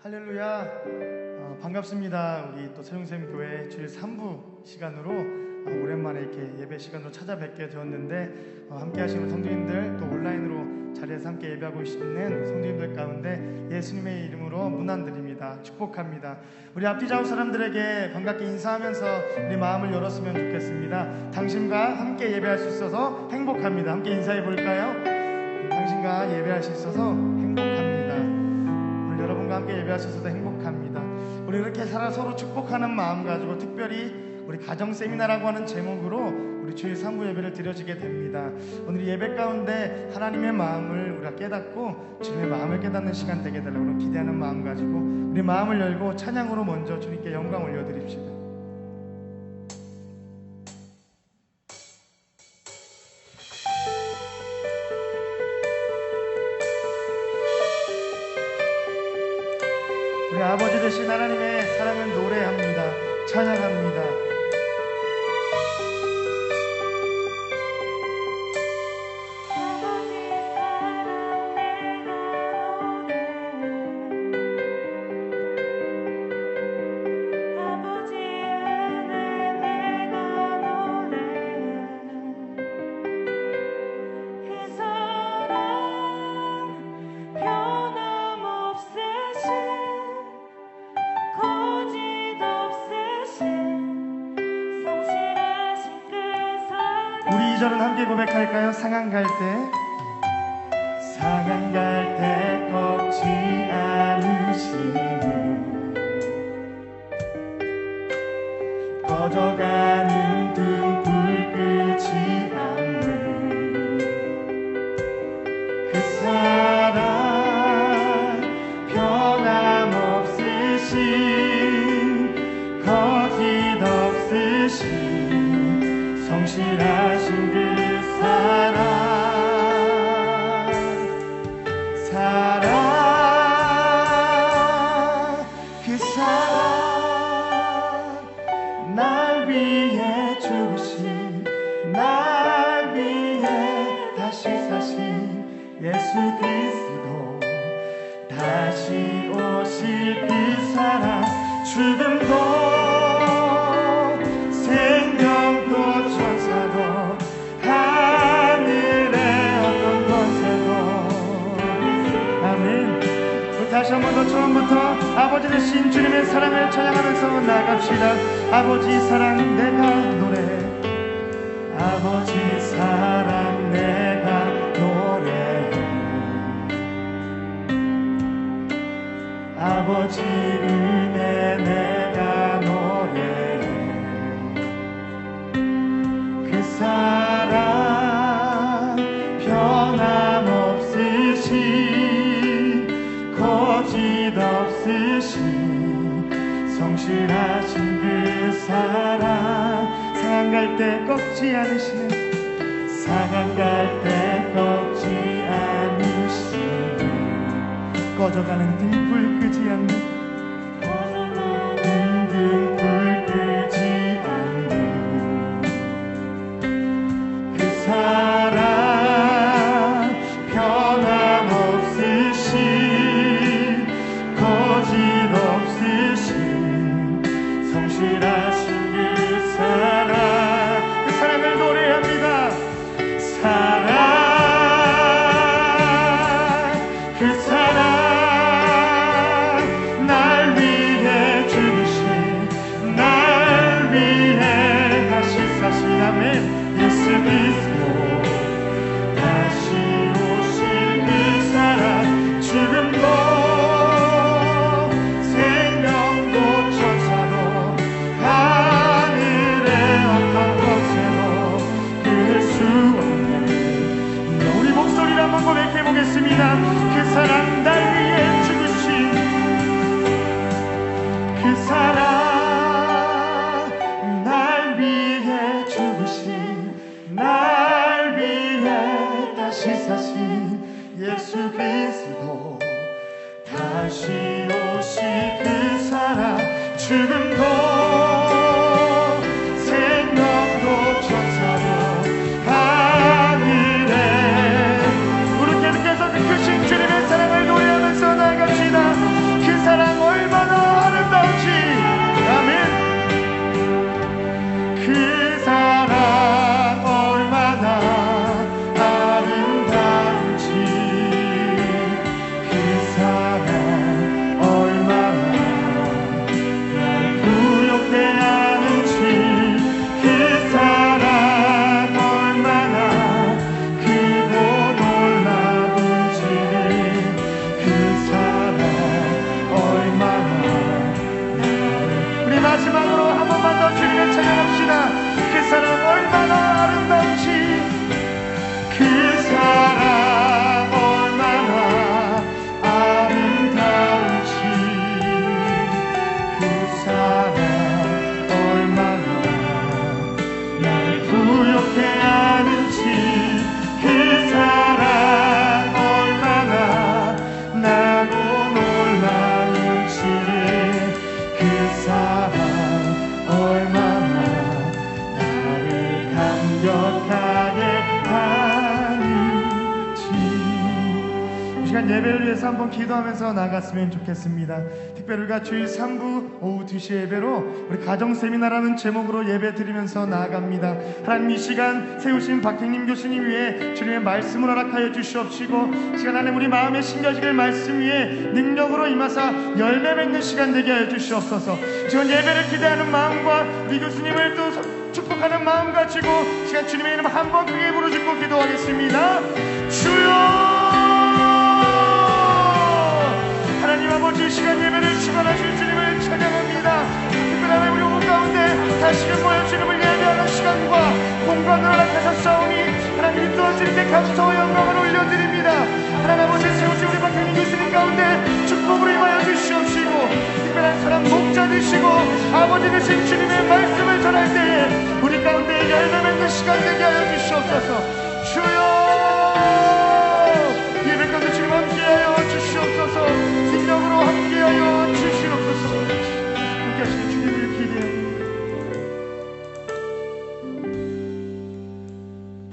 할렐루야. 어, 반갑습니다. 우리 또 세용샘 교회 주일 3부 시간으로 어, 오랜만에 이렇게 예배 시간으로 찾아뵙게 되었는데 어, 함께 하시는 성도님들 또 온라인으로 자리에서 함께 예배하고 있는 성도님들 가운데 예수님의 이름으로 문안드립니다. 축복합니다. 우리 앞뒤 좌우 사람들에게 반갑게 인사하면서 우리 마음을 열었으면 좋겠습니다. 당신과 함께 예배할 수 있어서 행복합니다. 함께 인사해 볼까요? 당신과 예배할 수 있어서 행복합니다. 예배하셔서도 행복합니다. 우리 이렇게 살아 서로 축복하는 마음 가지고 특별히 우리 가정 세미나라고 하는 제목으로 우리 주일 3부 예배를 드려지게 됩니다. 오늘 이 예배 가운데 하나님의 마음을 우리가 깨닫고 주님의 마음을 깨닫는 시간 되게 달라고 기대하는 마음 가지고 우리 마음을 열고 찬양으로 먼저 주님께 영광 올려드립시다. 우리 아버지 되신 하나님의 사랑을 노래합니다. 찬양합니다. 함께 고백할까요? 상한 갈 때, 상한 갈때 꺾지 않으시는 꺼져가는 예수 그리스도 다시 오실 그 사랑 죽음도 생명도 천사도 하늘의 어떤 권세도. 아멘. 우리 다시 한 번 더 처음부터 아버지 되신 주님의 사랑을 찬양하면서 나갑시다. 아버지 사랑 내가 노래해 아버지 사랑 성실하신 그 사랑. 갈때 꺾지 않으시는 상한 갈때 꺾지 꺼져가는 등불 끄지 않는 그리스도 다시 오실 그 사랑 죽음도 위해서 한번 기도하면서 나갔으면 좋겠습니다. 특별히 우리가 주일 3부 오후 2시 예배로 우리 가정 세미나라는 제목으로 예배 드리면서 나아갑니다. 하나님 이 시간 세우신 박행님 교수님 위해 주님의 말씀을 허락하여 주시옵시고 시간 안에 우리 마음에 심겨지길 말씀 위에 능력으로 임하사 열매 맺는 시간 되게 하여 주시옵소서. 지금 예배를 기대하는 마음과 우리 교수님을 또 축복하는 마음 가지고 시간 주님의 이름 한번 크게 부르짖고 기도하겠습니다. 주여 다시금 모여 주님을 예배하는 시간과 공간을 허락하셨사오니 하나님 또 주님께 감사와 영광을 올려드립니다. 하나님 아버지 세우신 우리 박형님 교수님 가운데 축복으로 임하여 주시옵시고 특별한 사람 목자 되시고 아버지 되신 주님의 말씀을 전할 때에 우리 가운데 열매 맺는 시간 되게 하여 주시옵소서 주여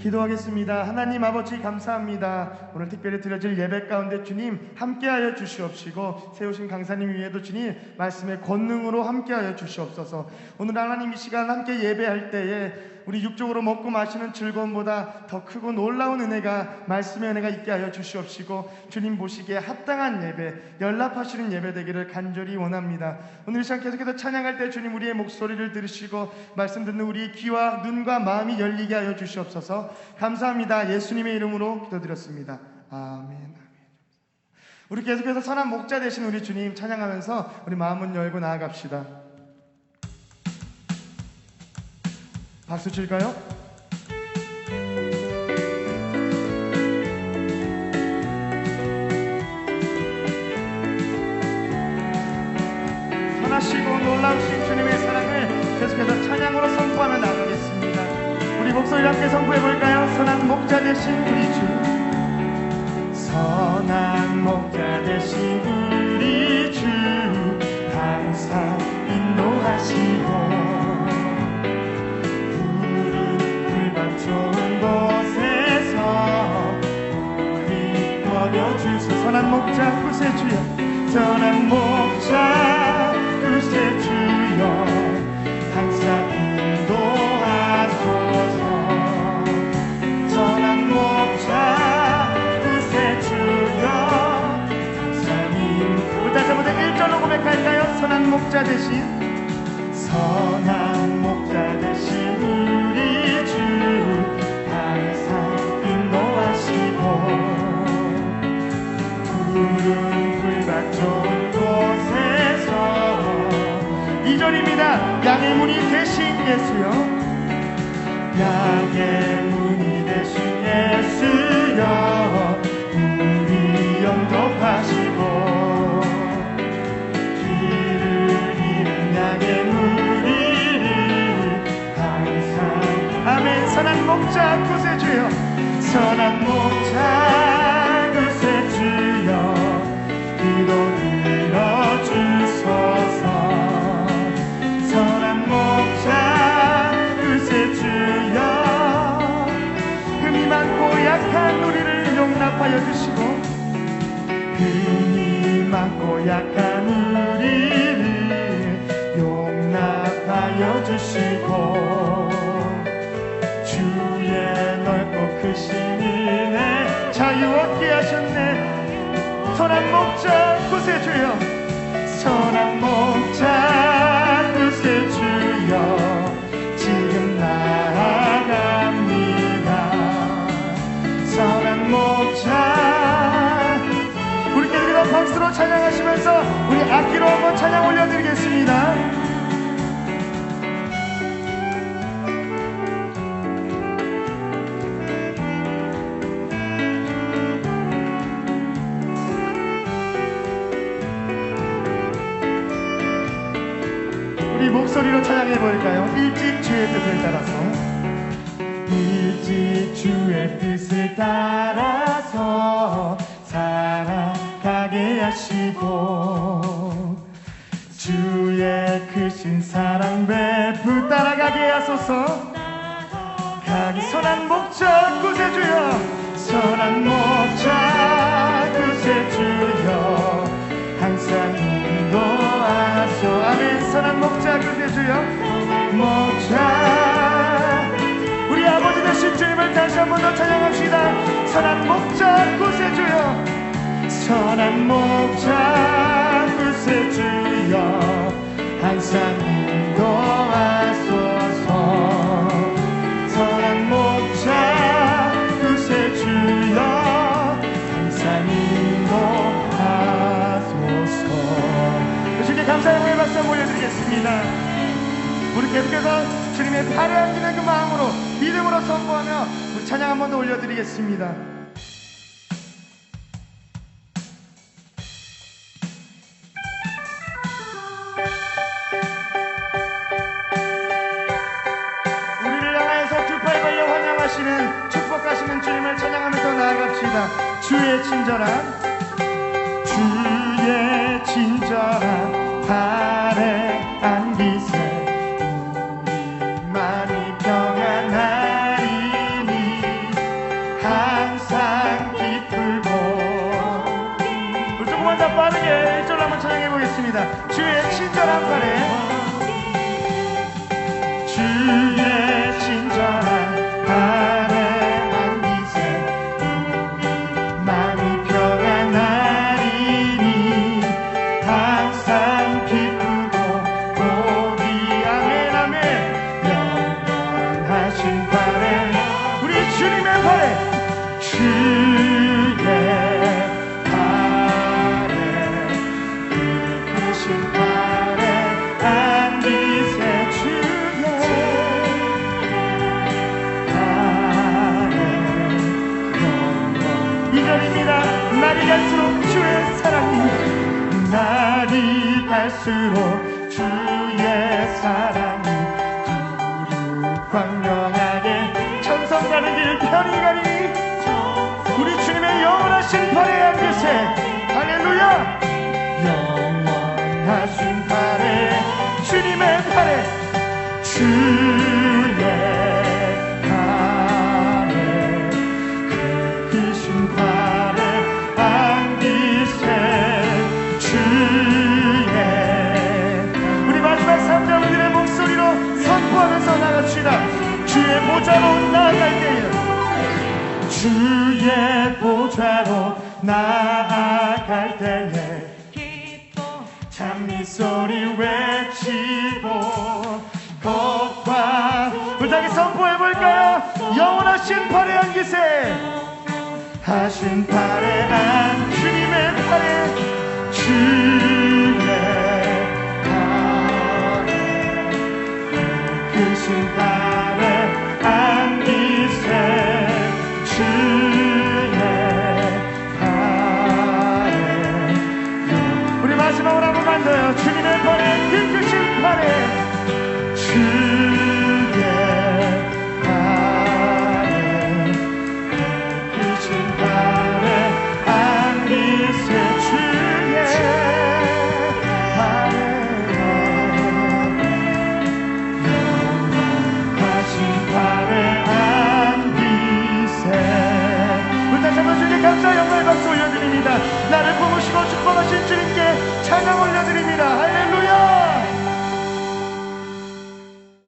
기도하겠습니다. 하나님 아버지 감사합니다. 오늘 특별히 드려질 예배 가운데 주님 함께하여 주시옵시고 세우신 강사님 위에도 주님 말씀의 권능으로 함께하여 주시옵소서. 오늘 하나님 이 시간 함께 예배할 때에 우리 육적으로 먹고 마시는 즐거움보다 더 크고 놀라운 은혜가 말씀의 은혜가 있게 하여 주시옵시고 주님 보시기에 합당한 예배, 연락하시는 예배 되기를 간절히 원합니다. 오늘 이 시간 계속해서 찬양할 때 주님 우리의 목소리를 들으시고 말씀 듣는 우리 귀와 눈과 마음이 열리게 하여 주시옵소서. 감사합니다. 예수님의 이름으로 기도드렸습니다. 아멘. 우리 계속해서 선한 목자 되신 우리 주님 찬양하면서 우리 마음은 열고 나아갑시다. 박수 칠까요? 선하시고 놀라우신 주님의 사랑을 계속해서 찬양으로 선포하며 나가겠습니다. 목소리 함께 선포해 볼까요? 선한 목자 되신 우리 주. 선한 목자 되신 우리 주 항상 인도하시고 푸른 풀밭 좋은 곳에서 우리 먹여주소 선한 목자 구세 주여 선한 목 흠이 많고 약한 우리를 용납하여 주시고 흠이 많고 약한 우리를 용납하여 주시고 주의 넓고 크신 은혜 자유 얻게 하셨네. 선한 목자 구세주여. 선한 목 찬양 올려드리겠습니다 우리 목소리로 찬양해 볼까요? 일찍 주의 뜻을 따라서 일찍 주의 뜻을 따라서 살아가게 하시고 가게 하소서. 가기 선한 목자 구세주여 선한 목자 구세주여. 항상 인도하소. 아멘. 선한 목자 구세주여 목자. 우리 아버지 되신 주님을 다시 한 번 더 찬양합시다. 선한 목자 구세주여 선한 목자 구세주여. 항상 올려드리겠습니다. 우리 계속해서 주님의 팔에 안기는 그 마음으로 믿음으로 선포하며 우리 찬양 한 번 더 올려드리겠습니다. 주의 친절한 주의 친절한 날이 갈수록 주의 사랑이 날이 갈수록 주의 사랑이. 두루 광명하게 천성 가는 길 편히 가리니 우리 주님의 영원하신 발에 앉으세. 할렐루야! 영원하신 발에 주님의 발에 주 주의 보좌로 나아갈 때에 찬미 소리 외치고 것과 불타게 선포해볼까요? 영원하신 팔에 안기세. 하신 팔에 안 주님의 팔에 주의 팔에. 크신 팔 크